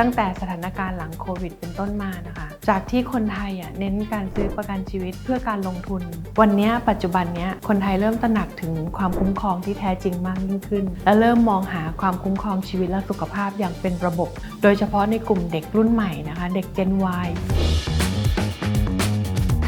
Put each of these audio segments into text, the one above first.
ตั้งแต่สถานการณ์หลังโควิดเป็นต้นมานะคะ จากที่คนไทยเน้นการซื้อประกันชีวิตเพื่อการลงทุน วันนี้ปัจจุบันนี้คนไทยเริ่มตระหนักถึงความคุ้มครองที่แท้จริงมากยิ่งขึ้น และเริ่มมองหาความคุ้มครองชีวิตและสุขภาพอย่างเป็นระบบ โดยเฉพาะในกลุ่มเด็กรุ่นใหม่นะคะ เด็ก Gen Y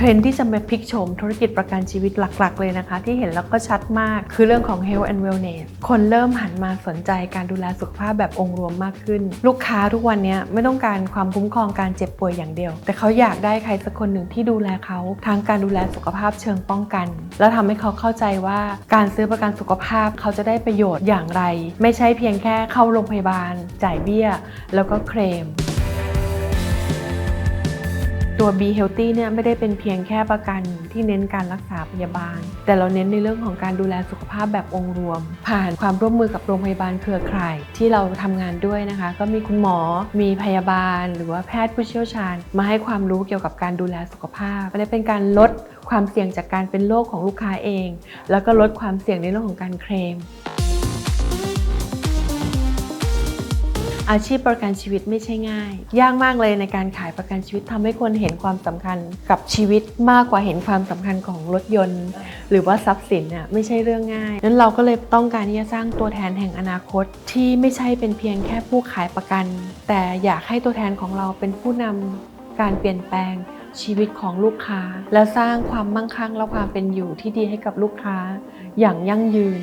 รนด์ที่จะมาพลิกโฉมธุรกิจประกันชีวิตหลักๆ เลยนะคะ ที่เห็นแล้วก็ชัดมาก คือเรื่องของ health and wellness คนเริ่มหันมาสนใจการดูแลสุขภาพแบบองค์รวมมากขึ้น ลูกค้าทุกวันนี้ไม่ต้องการความคุ้มครองการเจ็บป่วยอย่างเดียว แต่เขาอยากได้ใครสักคนหนึ่งที่ดูแลเขาทางการดูแลสุขภาพเชิงป้องกัน แล้วทำให้เขาเข้าใจว่าการซื้อประกันสุขภาพเขาจะได้ประโยชน์อย่างไร ไม่ใช่เพียงแค่เข้าโรงพยาบาล จ่ายเบี้ย แล้วก็เคลม ตัว Be Healthy เนี่ยไม่ได้เป็นเพียงแค่ประกันที่เน้นการรักษาพยาบาล แต่เราเน้นในเรื่องของการดูแลสุขภาพแบบองค์รวม ผ่านความร่วมมือกับโรงพยาบาลเครือข่าย ที่เราทำงานด้วยนะคะ ก็มีคุณหมอ มีพยาบาล หรือว่าแพทย์ผู้เชี่ยวชาญ มาให้ความรู้เกี่ยวกับการดูแลสุขภาพและเป็นการลดความเสี่ยงจากการเป็นโรคของลูกค้าเอง แล้วก็ลดความเสี่ยงในเรื่องของการเคลม อาชีพประกันชีวิตไม่ใช่ง่าย ยากมากเลยในการขายประกันชีวิตทำให้คนเห็นความสำคัญกับชีวิตมากกว่าเห็นความสำคัญของรถยนต์ หรือว่าทรัพย์สินเนี่ยไม่ใช่เรื่องง่ายนั้นเราก็เลยต้องการที่จะสร้างตัวแทนแห่งอนาคต ที่ไม่ใช่เป็นเพียงแค่ผู้ขายประกัน แต่อยากให้ตัวแทนของเราเป็นผู้นำการเปลี่ยนแปลงชีวิตของลูกค้า และสร้างความมั่งคั่งและความเป็นอยู่ที่ดีให้กับลูกค้าอย่างยั่งยืน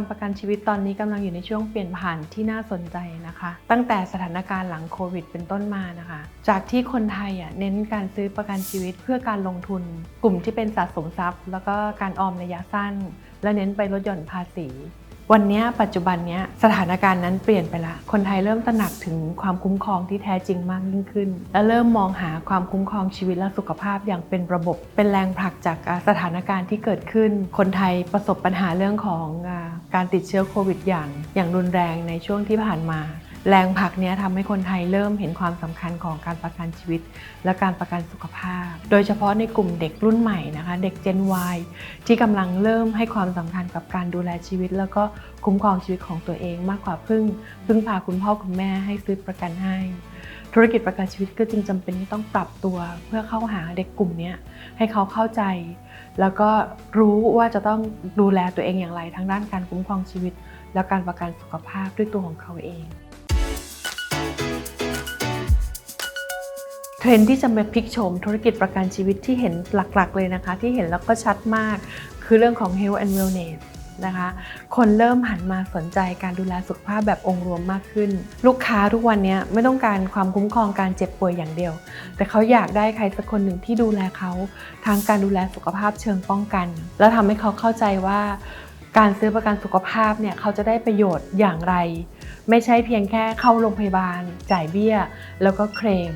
าหกรมประกันชีวิตตอนนี้กำลังอยู่ในช่วงเปลี่ยนผ่านที่น่าสนใจนะคะ ตั้งแต่สถานการณ์หลังโควิด เป็นต้นมานะคะ จากที่คนไทยเน้นการซื้อประกันชีวิตเพื่อการลงทุน กลุ่มที่เป็นสะสมทรัพย์ แล้วก็การออมระยะสั้น และเน้นไปลดหย่อนภาษีวันนี้ปัจจุบันนี้สถานการณ์นั้นเปลี่ยนไปละ คนไทยเริ่มตระหนักถึงความคุ้มครองที่แท้จริงมากยิ่งขึ้น และเริ่มมองหาความคุ้มครองชีวิตและสุขภาพอย่างเป็นระบบ เป็นแรงผลักจากสถานการณ์ที่เกิดขึ้น คนไทยประสบปัญหาเรื่องของ การติดเชื้อโควิดอย่างอย่างรุนแรงในช่วงที่ผ่านมา แรงผลักนี้ทำให้คนไทยเริ่มเห็นความสำคัญของการประกันชีวิต และการประกันสุขภาพ โดยเฉพาะในกลุ่มเด็กรุ่นใหม่นะคะ เด็ก Gen Y ที่กำลังเริ่มให้ความสำคัญกับการดูแลชีวิต แล้วก็คุ้มครองชีวิตของตัวเอง มากกว่าพึ่งพึ่งพาคุณพ่อคุณแม่ให้ซื้อประกันให้ธุรกิจประกันชีวิตก็จึงจำเป็นที่ต้องปรับตัว เพื่อเข้าหาเด็กกลุ่มนี้ให้เขาเข้าใจ แล้วก็รู้ว่าจะต้องดูแลตัวเองอย่างไรทั้งด้านการคุ้มครองชีวิต และการประกันสุขภาพด้วยตัวของเขาเอง เทรนที่จะมาพลิกโฉมธุรกิจประกันชีวิตที่เห็นหลักๆ เลยนะคะ ที่เห็นแล้วก็ชัดมาก คือเรื่องของ health and wellness นะคะ คนเริ่มหันมาสนใจการดูแลสุขภาพแบบองค์รวมมากขึ้น ลูกค้าทุกวันนี้ไม่ต้องการความคุ้มครองการเจ็บป่วยอย่างเดียว แต่เขาอยากได้ใครสักคนหนึ่งที่ดูแลเขาทางการดูแลสุขภาพเชิงป้องกัน แล้วทำให้เขาเข้าใจว่าการซื้อประกันสุขภาพเนี่ยเขาจะได้ประโยชน์อย่างไร ไม่ใช่เพียงแค่เข้าโรงพยาบาล จ่ายเบี้ย แล้วก็เคลม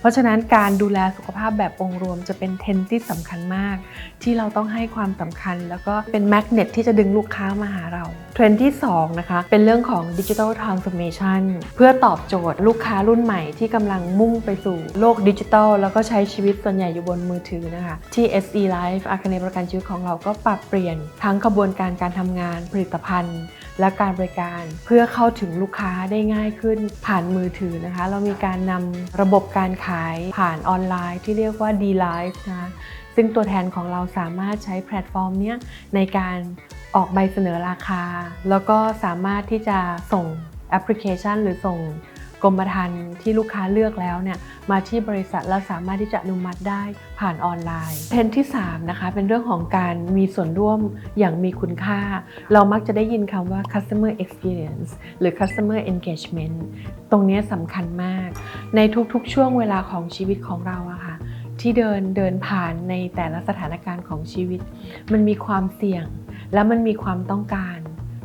เพราะฉะนั้นการดูแลสุขภาพแบบองค์รวมจะเป็นเทรนด์ที่สำคัญมาก ที่เราต้องให้ความสำคัญ แล้วก็เป็นแมกเนตที่จะดึงลูกค้ามาหาเราเทรนด์ที่2นะคะเป็นเรื่องของดิจิทัลทรานส์ o r m a t i o n เพื่อตอบโจทย์ลูกค้ารุ่นใหม่ที่กำลังมุ่งไปสู่โลกดิจิทัลแล้วก็ใช้ชีวิตส่วนใหญ่อยู่บนมือถือนะคะที่ SE Life อาคเนประกันชีวิตของเราก็ปรับเปลี่ยนทั้งกระบวนการการทำงานผลิตภัณฑ์ และการบริการเพื่อเข้าถึงลูกค้าได้ง่ายขึ้นผ่านมือถือนะคะ เรามีการนำระบบการขายผ่านออนไลน์ที่เรียกว่า D-Live นะคะซึ่งตัวแทนของเราสามารถใช้แพลตฟอร์มนี้ในการออกใบเสนอราคา แล้วก็สามารถที่จะส่งแอปพลิเคชันหรือส่ง กรมธรรม์ที่ลูกค้าเลือกแล้วเนี่ยมาที่บริษัทแล้วสามารถที่จะอนุมัติได้ผ่านออนไลน์เทรนด์ที่3นะคะเป็นเรื่องของการมีส่วนร่วมอย่างมีคุณค่า เรามักจะได้ยินคำว่า customer experience หรือ customer engagement ตรงนี้สำคัญมาก ในทุกๆ ช่วงเวลาของชีวิตของเราอะค่ะที่เดินเดินผ่านในแต่ละสถานการณ์ของชีวิต มันมีความเสี่ยง และมันมีความต้องการ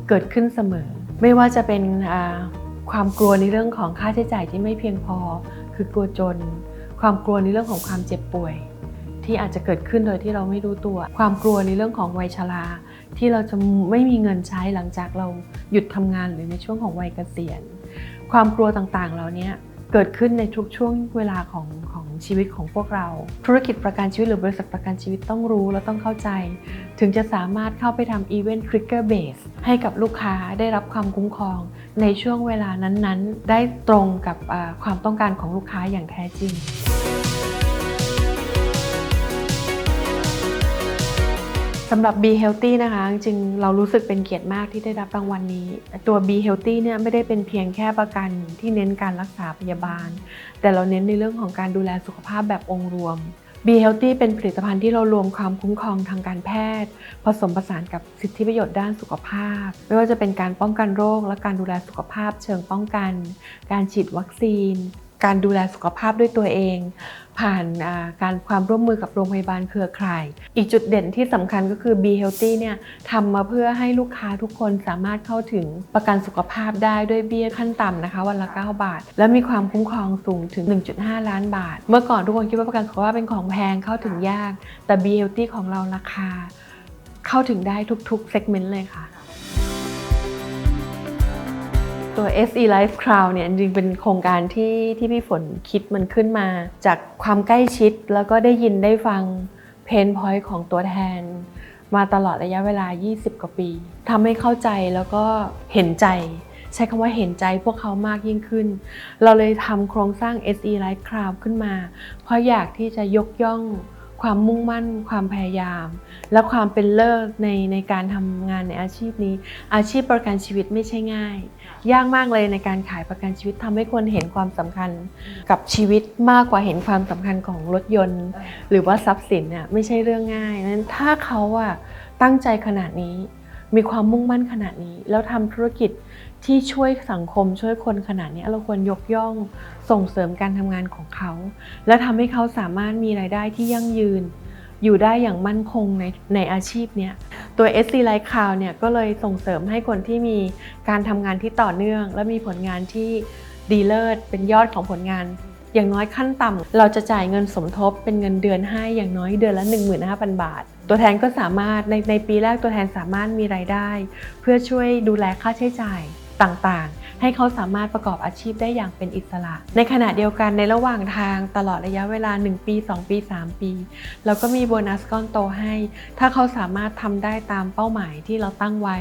เกิดขึ้นเสมอ ไม่ว่าจะเป็น ความกลัวในเรื่องของค่าใช้จ่ายที่ไม่เพียงพอ คือกลัวจน ความกลัวในเรื่องของความเจ็บป่วย ที่อาจจะเกิดขึ้นโดยที่เราไม่รู้ตัว ความกลัวในเรื่องของวัยชราที่เราจะไม่มีเงินใช้หลังจากเราหยุดทำงานหรือในช่วงของวัยเกษียณ ความกลัวต่างๆเหล่านี้ เกิดขึ้นในทุกช่วงเวลาของของชีวิตของพวกเรา ธุรกิจประกันชีวิตหรือบริษัทประกันชีวิตต้องรู้และต้องเข้าใจ ถึงจะสามารถเข้าไปทำอีเวนต์ทริกเกอร์เบสให้กับลูกค้าได้รับความคุ้มครอง ในช่วงเวลานั้นๆ ได้ตรงกับความต้องการของลูกค้าอย่างแท้จริงำหรับ Be Healthy นะคะ จริงเรารู้สึกเป็นเกียรติมากที่ได้รับรางวัลนี้ ตัว Be Healthy เนี่ยไม่ได้เป็นเพียงแค่ประกันที่เน้นการรักษาพยาบาล แต่เราเน้นในเรื่องของการดูแลสุขภาพแบบองค์รวม Be Healthy เป็นผลิตภัณฑ์ที่เรารวมความคุ้มครองทางการแพทย์ ผสมผสานกับสิทธิประโยชน์ด้านสุขภาพ ไม่ว่าจะเป็นการป้องกันโรค และการดูแลสุขภาพ เชิงป้องกัน การฉีดวัคซีน การดูแลสุขภาพด้วยตัวเอง ผ่านการความร่วมมือกับโรงพยาบาลเครือข่าย อีกจุดเด่นที่สำคัญก็คือ Be Healthy เนี่ยทำมาเพื่อให้ลูกค้าทุกคนสามารถเข้าถึงประกันสุขภาพได้ด้วยเบี้ยขั้นต่ำนะคะ วันละ 9 บาท และมีความคุ้มครองสูงถึง 1.5 ล้านบาท เมื่อก่อนทุกคนคิดว่าประกันสุขภาพเป็นของแพงเข้าถึงยาก แต่ Be Healthy ของเราราคา เข้าถึงได้ทุกๆเซกเมนต์เลยค่ะ ตัว SE Life Crown เนี่ยจริงๆเป็นโครงการที่ที่พี่ฝนคิดมันขึ้นมา จากความใกล้ชิดแล้วก็ได้ยินได้ฟังเพนพอยต์ของตัวแทน มาตลอดระยะเวลา 20 กว่าปีทำให้เข้าใจแล้วก็เห็นใจ ใช้คำว่าเห็นใจพวกเขามากยิ่งขึ้น เราเลยทำโครงสร้าง SE Life Crown ขึ้นมา เพราะอยากที่จะยกย่อง ความมุ่งมั่น ความพยายาม และความเป็นเลิศในในการทำงานในอาชีพนี้ อาชีพประกันชีวิตไม่ใช่ง่าย ยากมากเลยในการขายประกันชีวิตทำให้คนเห็นความสำคัญกับชีวิตมากกว่าเห็นความสำคัญของรถยนต์ หรือว่าทรัพย์สินเนี่ยไม่ใช่เรื่องง่ายนั้นถ้าเขาอะตั้งใจขนาดนี้ มีความมุ่งมั่นขนาดนี้ แล้วทำธุรกิจ ที่ช่วยสังคมช่วยคนขนาดนี้เราควรยกย่องส่งเสริมการทำงานของเขา และทำให้เขาสามารถมีรายได้ที่ยั่งยืน อยู่ได้อย่างมั่นคงในในอาชีพเนี้ยตัว SC Life Cloud เนี่ยก็เลยส่งเสริมให้คนที่มีการทำงานที่ต่อเนื่อง และมีผลงานที่ดีเลิศเป็นยอดของผลงาน อย่างน้อยขั้นต่ำเราจะจ่ายเงินสมทบเป็นเงินเดือนให้อย่างน้อยเดือนละ 15,000 บาท ตัวแทนก็สามารถในในปีแรกตัวแทนสามารถมีรายได้ เพื่อช่วยดูแลค่าใช้จ่าย ต่างๆ ให้เขาสามารถประกอบอาชีพได้อย่างเป็นอิสระ ในขณะเดียวกันในระหว่างทางตลอดระยะเวลา 1 ปี 2 ปี 3 ปี เราก็มีโบนัสก้อนโตให้ ถ้าเขาสามารถทำได้ตามเป้าหมายที่เราตั้งไว้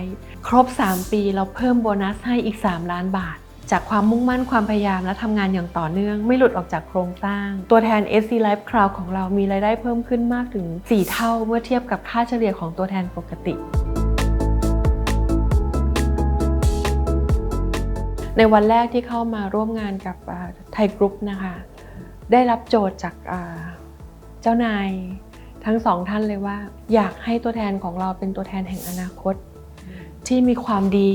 ครบ 3 ปีเราเพิ่มโบนัสให้อีก 3 ล้านบาทจากความมุ่งมั่นความพยายามและทำงานอย่างต่อเนื่อง ไม่หลุดออกจากโครงสร้าง ตัวแทน SC Life Cloud ของเรามีรายได้เพิ่มขึ้นมากถึง 4 เท่าเมื่อเทียบกับค่าเฉลี่ยของตัวแทนปกติ ในวันแรกที่เข้ามาร่วมงานกับไทยกรุ๊ปนะคะ ได้รับโจทย์จากเจ้านายทั้งสองท่านเลยว่า อยากให้ตัวแทนของเราเป็นตัวแทนแห่งอนาคต ที่มีความดี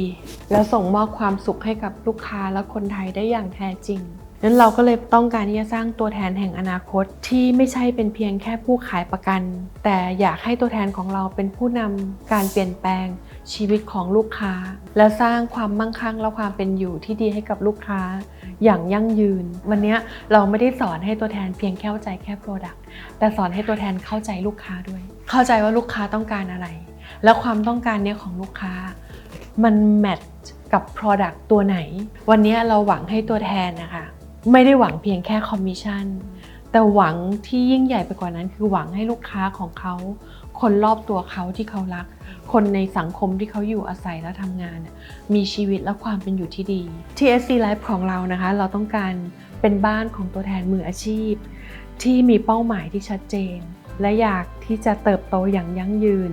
แล้วส่งมอบความสุขให้กับลูกค้าและคนไทยได้อย่างแท้จริงนั้นเราก็เลยต้องการที่จะสร้างตัวแทนแห่งอนาคตที่ไม่ใช่เป็นเพียงแค่ผู้ขายประกัน แต่อยากให้ตัวแทนของเราเป็นผู้นำการเปลี่ยนแปลง ชีวิตของลูกค้า และสร้างความมั่งคั่งและความเป็นอยู่ที่ดีให้กับลูกค้าอย่างยั่งยืน วันนี้เราไม่ได้สอนให้ตัวแทนเพียงแค่เข้าใจแค่ Product แต่สอนให้ตัวแทนเข้าใจลูกค้าด้วย เข้าใจว่าลูกค้าต้องการอะไร และความต้องการเนี้ยของลูกค้า มันแมทกับ Product ตัวไหน วันนี้เราหวังให้ตัวแทนนะคะไม่ได้หวังเพียงแค่คอมมิชชั่นแต่หวังที่ยิ่งใหญ่ไปกว่านั้นคือหวังให้ลูกค้าของเขา คนรอบตัวเขาที่เขารัก คนในสังคมที่เขาอยู่อาศัยและทำงาน มีชีวิตและความเป็นอยู่ที่ดีที่ SC Life ของเรานะคะ เราต้องการเป็นบ้านของตัวแทนมืออาชีพ ที่มีเป้าหมายที่ชัดเจน และอยากที่จะเติบโตอย่างยั่งยืน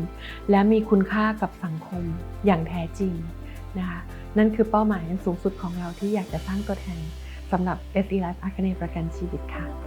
และมีคุณค่ากับสังคมอย่างแท้จริงนะคะนั่นคือเป้าหมายอันสูงสุดของเราที่อยากจะสร้างตัวแทนสำหรับ SE Life Academy ประกันชีวิตค่ะ